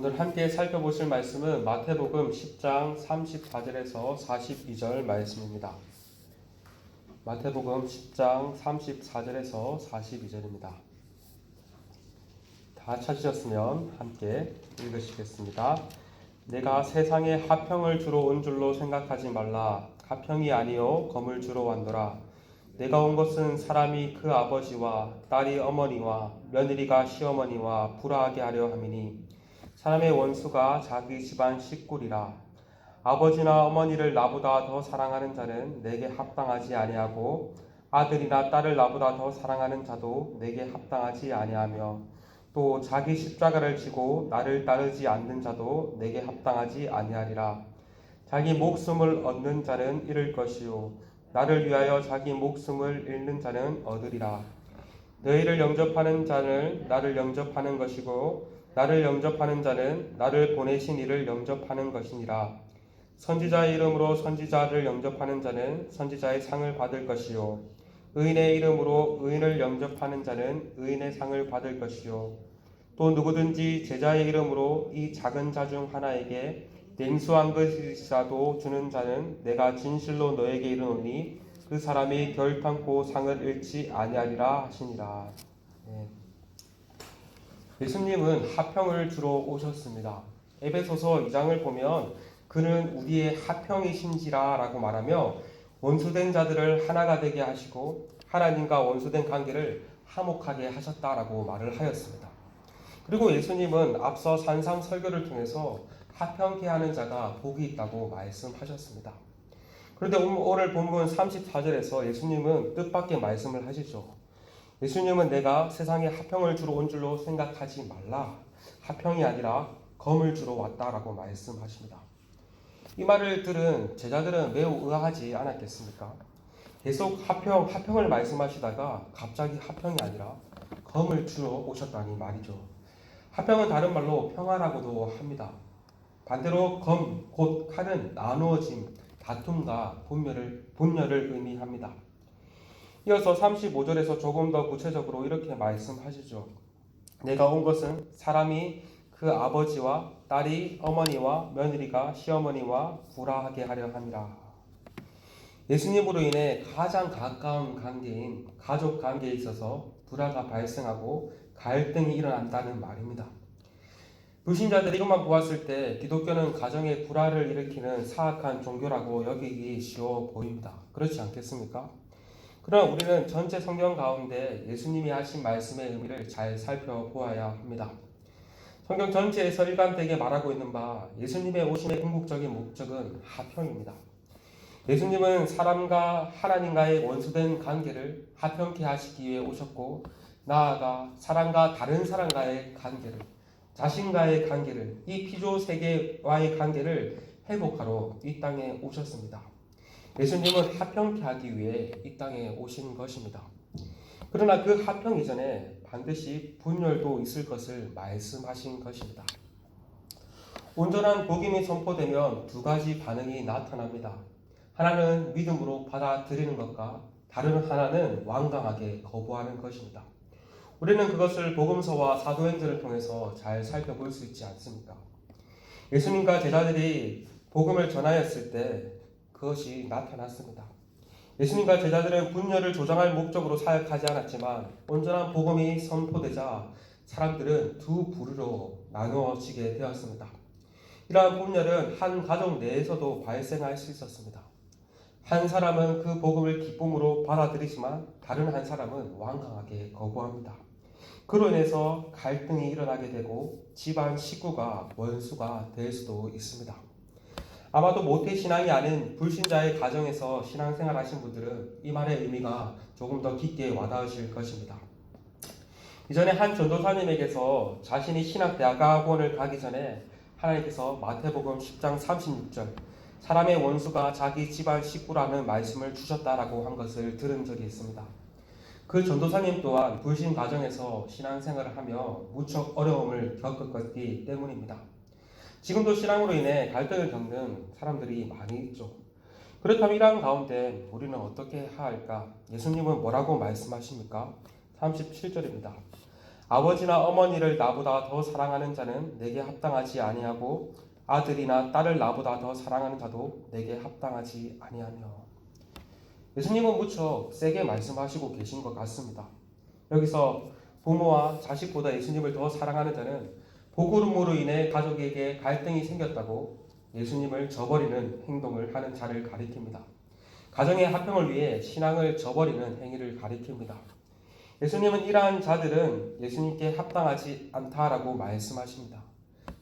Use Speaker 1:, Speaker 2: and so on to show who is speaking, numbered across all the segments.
Speaker 1: 오늘 함께 살펴보실 말씀은 마태복음 10장 34절에서 42절 말씀입니다. 마태복음 10장 34절에서 42절입니다. 다 찾으셨으면 함께 읽으시겠습니다. 내가 세상에 하평을 주러 온 줄로 생각하지 말라. 하평이 아니요 검을 주러 왔노라. 내가 온 것은 사람이 그 아버지와 딸이 어머니와 며느리가 시어머니와 불화하게 하려 함이니 사람의 원수가 자기 집안 식구리라. 아버지나 어머니를 나보다 더 사랑하는 자는 내게 합당하지 아니하고 아들이나 딸을 나보다 더 사랑하는 자도 내게 합당하지 아니하며 또 자기 십자가를 지고 나를 따르지 않는 자도 내게 합당하지 아니하리라. 자기 목숨을 얻는 자는 잃을 것이요. 나를 위하여 자기 목숨을 잃는 자는 얻으리라. 너희를 영접하는 자는 나를 영접하는 것이고 나를 영접하는 자는 나를 보내신 이를 영접하는 것이니라. 선지자의 이름으로 선지자를 영접하는 자는 선지자의 상을 받을 것이요 의인의 이름으로 의인을 영접하는 자는 의인의 상을 받을 것이요 또 누구든지 제자의 이름으로 이 작은 자 중 하나에게 냉수 한 것이라도 주는 자는 내가 진실로 너에게 이르노니 그 사람이 결탄코 상을 잃지 아니하리라 하시니라. 네. 예수님은 하평을 주러 오셨습니다. 에베소서 2장을 보면 그는 우리의 하평이신지라 라고 말하며 원수된 자들을 하나가 되게 하시고 하나님과 원수된 관계를 화목하게 하셨다라고 말을 하였습니다. 그리고 예수님은 앞서 산상 설교를 통해서 하평케 하는 자가 복이 있다고 말씀하셨습니다. 그런데 오늘 본문 34절에서 예수님은 뜻밖의 말씀을 하시죠. 예수님은 내가 세상에 하평을 주러 온 줄로 생각하지 말라. 하평이 아니라 검을 주러 왔다라고 말씀하십니다. 이 말을 들은 제자들은 매우 의아하지 않았겠습니까? 계속 하평, 하평을 말씀하시다가 갑자기 하평이 아니라 검을 주러 오셨다니 말이죠. 하평은 다른 말로 평화라고도 합니다. 반대로 검, 곧 칼은 나누어짐, 다툼과 분열을, 분열을 의미합니다. 이어서 35절에서 조금 더 구체적으로 이렇게 말씀하시죠. 내가 온 것은 사람이 그 아버지와 딸이 어머니와 며느리가 시어머니와 불화하게 하려 함이라. 예수님으로 인해 가장 가까운 관계인 가족 관계에 있어서 불화가 발생하고 갈등이 일어난다는 말입니다. 불신자들이 이것만 보았을 때 기독교는 가정의 불화를 일으키는 사악한 종교라고 여기기 쉬워 보입니다. 그렇지 않겠습니까? 그러나 우리는 전체 성경 가운데 예수님이 하신 말씀의 의미를 잘 살펴보아야 합니다. 성경 전체에서 일관되게 말하고 있는 바 예수님의 오심의 궁극적인 목적은 하평입니다. 예수님은 사람과 하나님과의 원수된 관계를 하평케 하시기 위해 오셨고 나아가 사람과 다른 사람과의 관계를 자신과의 관계를 이 피조 세계와의 관계를 회복하러 이 땅에 오셨습니다. 예수님은 하평케 하기 위해 이 땅에 오신 것입니다. 그러나 그 하평 이전에 반드시 분열도 있을 것을 말씀하신 것입니다. 온전한 복음이 선포되면 두 가지 반응이 나타납니다. 하나는 믿음으로 받아들이는 것과 다른 하나는 완강하게 거부하는 것입니다. 우리는 그것을 복음서와 사도행전을 통해서 잘 살펴볼 수 있지 않습니까? 예수님과 제자들이 복음을 전하였을 때 그것이 나타났습니다. 예수님과 제자들은 분열을 조장할 목적으로 사역하지 않았지만 온전한 복음이 선포되자 사람들은 두 부류로 나누어지게 되었습니다. 이러한 분열은 한 가족 내에서도 발생할 수 있었습니다. 한 사람은 그 복음을 기쁨으로 받아들이지만 다른 한 사람은 완강하게 거부합니다. 그로 인해서 갈등이 일어나게 되고 집안 식구가 원수가 될 수도 있습니다. 아마도 모태 신앙이 아닌 불신자의 가정에서 신앙생활 하신 분들은 이 말의 의미가 조금 더 깊게 와닿으실 것입니다. 이전에 한 전도사님에게서 자신이 신학 대학원을 가기 전에 하나님께서 마태복음 10장 36절 사람의 원수가 자기 집안 식구라는 말씀을 주셨다라고 한 것을 들은 적이 있습니다. 그 전도사님 또한 불신 가정에서 신앙생활을 하며 무척 어려움을 겪었기 때문입니다. 지금도 신앙으로 인해 갈등을 겪는 사람들이 많이 있죠. 그렇다면 이러한 가운데 우리는 어떻게 해야 할까? 예수님은 뭐라고 말씀하십니까? 37절입니다. 아버지나 어머니를 나보다 더 사랑하는 자는 내게 합당하지 아니하고 아들이나 딸을 나보다 더 사랑하는 자도 내게 합당하지 아니하며 예수님은 무척 세게 말씀하시고 계신 것 같습니다. 여기서 부모와 자식보다 예수님을 더 사랑하는 자는 복음으로 인해 가족에게 갈등이 생겼다고 예수님을 저버리는 행동을 하는 자를 가리킵니다. 가정의 합평을 위해 신앙을 저버리는 행위를 가리킵니다. 예수님은 이러한 자들은 예수님께 합당하지 않다라고 말씀하십니다.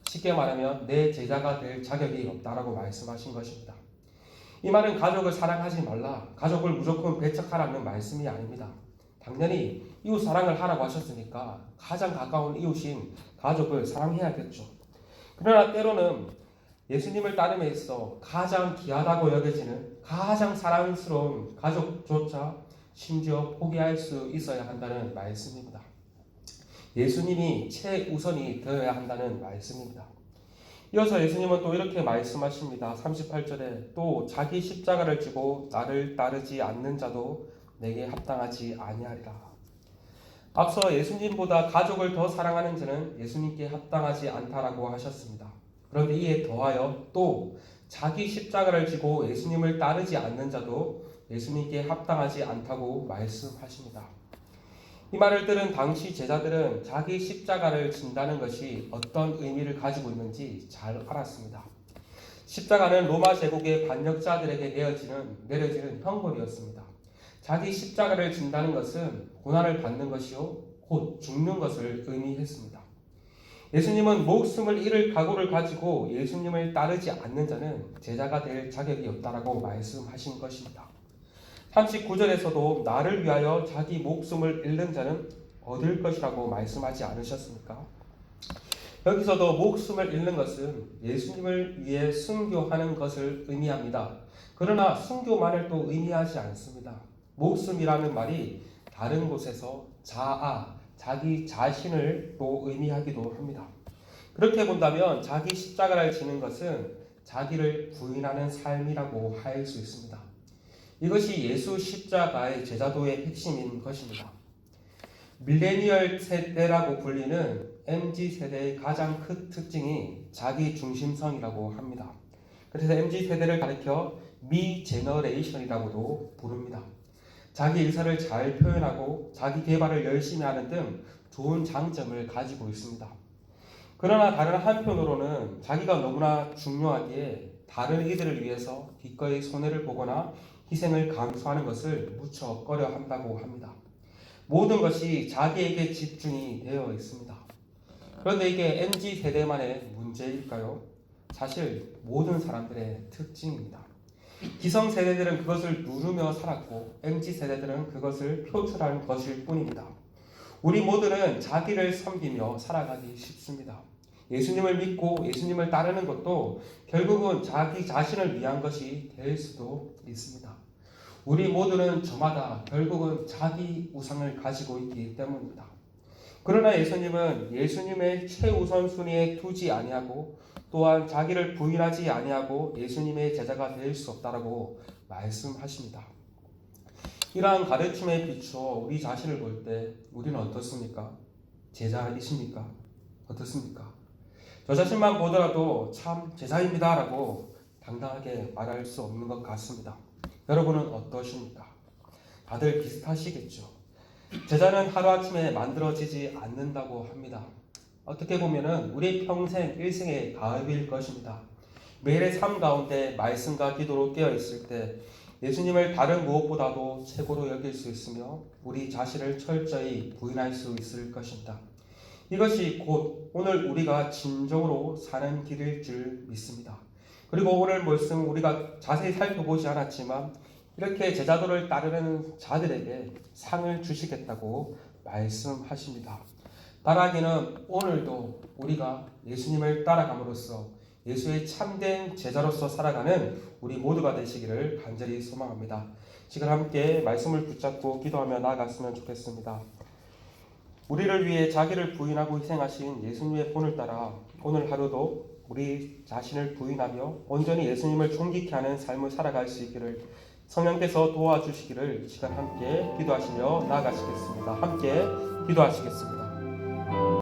Speaker 1: 쉽게 말하면 내 제자가 될 자격이 없다라고 말씀하신 것입니다. 이 말은 가족을 사랑하지 말라, 가족을 무조건 배척하라는 말씀이 아닙니다. 당연히 이웃 사랑을 하라고 하셨으니까 가장 가까운 이웃인 가족을 사랑해야겠죠. 그러나 때로는 예수님을 따름에 있어 가장 귀하다고 여겨지는 가장 사랑스러운 가족조차 심지어 포기할 수 있어야 한다는 말씀입니다. 예수님이 최우선이 되어야 한다는 말씀입니다. 이어서 예수님은 또 이렇게 말씀하십니다. 38절에 또 자기 십자가를 지고 나를 따르지 않는 자도 내게 합당하지 아니하리라. 앞서 예수님보다 가족을 더 사랑하는 자는 예수님께 합당하지 않다라고 하셨습니다. 그런데 이에 더하여 또 자기 십자가를 지고 예수님을 따르지 않는 자도 예수님께 합당하지 않다고 말씀하십니다. 이 말을 들은 당시 제자들은 자기 십자가를 진다는 것이 어떤 의미를 가지고 있는지 잘 알았습니다. 십자가는 로마 제국의 반역자들에게 내어지는, 내려지는 형벌이었습니다. 자기 십자가를 진다는 것은 고난을 받는 것이요, 곧 죽는 것을 의미했습니다. 예수님은 목숨을 잃을 각오를 가지고 예수님을 따르지 않는 자는 제자가 될 자격이 없다라고 말씀하신 것입니다. 39절에서도 나를 위하여 자기 목숨을 잃는 자는 얻을 것이라고 말씀하지 않으셨습니까? 여기서도 목숨을 잃는 것은 예수님을 위해 순교하는 것을 의미합니다. 그러나 순교만을 또 의미하지 않습니다. 목숨이라는 말이 다른 곳에서 자아, 자기 자신을 또 의미하기도 합니다. 그렇게 본다면 자기 십자가를 지는 것은 자기를 부인하는 삶이라고 할 수 있습니다. 이것이 예수 십자가의 제자도의 핵심인 것입니다. 밀레니얼 세대라고 불리는 MZ 세대의 가장 큰 특징이 자기 중심성이라고 합니다. 그래서 MZ 세대를 가리켜 미 제너레이션이라고도 부릅니다. 자기 의사를 잘 표현하고 자기 개발을 열심히 하는 등 좋은 장점을 가지고 있습니다. 그러나 다른 한편으로는 자기가 너무나 중요하기에 다른 이들을 위해서 기꺼이 손해를 보거나 희생을 감수하는 것을 무척 꺼려 한다고 합니다. 모든 것이 자기에게 집중이 되어 있습니다. 그런데 이게 MZ 세대만의 문제일까요? 사실 모든 사람들의 특징입니다. 기성 세대들은 그것을 누르며 살았고 MZ 세대들은 그것을 표출하는 것일 뿐입니다. 우리 모두는 자기를 섬기며 살아가기 쉽습니다. 예수님을 믿고 예수님을 따르는 것도 결국은 자기 자신을 위한 것이 될 수도 있습니다. 우리 모두는 저마다 결국은 자기 우상을 가지고 있기 때문입니다. 그러나 예수님은 예수님의 최우선 순위에 두지 아니하고 또한 자기를 부인하지 아니하고 예수님의 제자가 될 수 없다라고 말씀하십니다. 이러한 가르침에 비추어 우리 자신을 볼 때 우리는 어떻습니까? 제자이십니까? 어떻습니까? 저 자신만 보더라도 참 제자입니다라고 당당하게 말할 수 없는 것 같습니다. 여러분은 어떠십니까? 다들 비슷하시겠죠. 제자는 하루아침에 만들어지지 않는다고 합니다. 어떻게 보면은 우리 평생 일생의 가업일 것입니다. 매일의 삶 가운데 말씀과 기도로 깨어 있을 때 예수님을 다른 무엇보다도 최고로 여길 수 있으며 우리 자신을 철저히 부인할 수 있을 것입니다. 이것이 곧 오늘 우리가 진정으로 사는 길일 줄 믿습니다. 그리고 오늘 말씀 우리가 자세히 살펴보지 않았지만 이렇게 제자도를 따르는 자들에게 상을 주시겠다고 말씀하십니다. 바라기는 오늘도 우리가 예수님을 따라감으로써 예수의 참된 제자로서 살아가는 우리 모두가 되시기를 간절히 소망합니다. 지금 함께 말씀을 붙잡고 기도하며 나아갔으면 좋겠습니다. 우리를 위해 자기를 부인하고 희생하신 예수님의 본을 따라 오늘 하루도 우리 자신을 부인하며 온전히 예수님을 존귀케 하는 삶을 살아갈 수 있기를 성령께서 도와주시기를 시간 함께 기도하시며 나아가시겠습니다. 함께 기도하시겠습니다.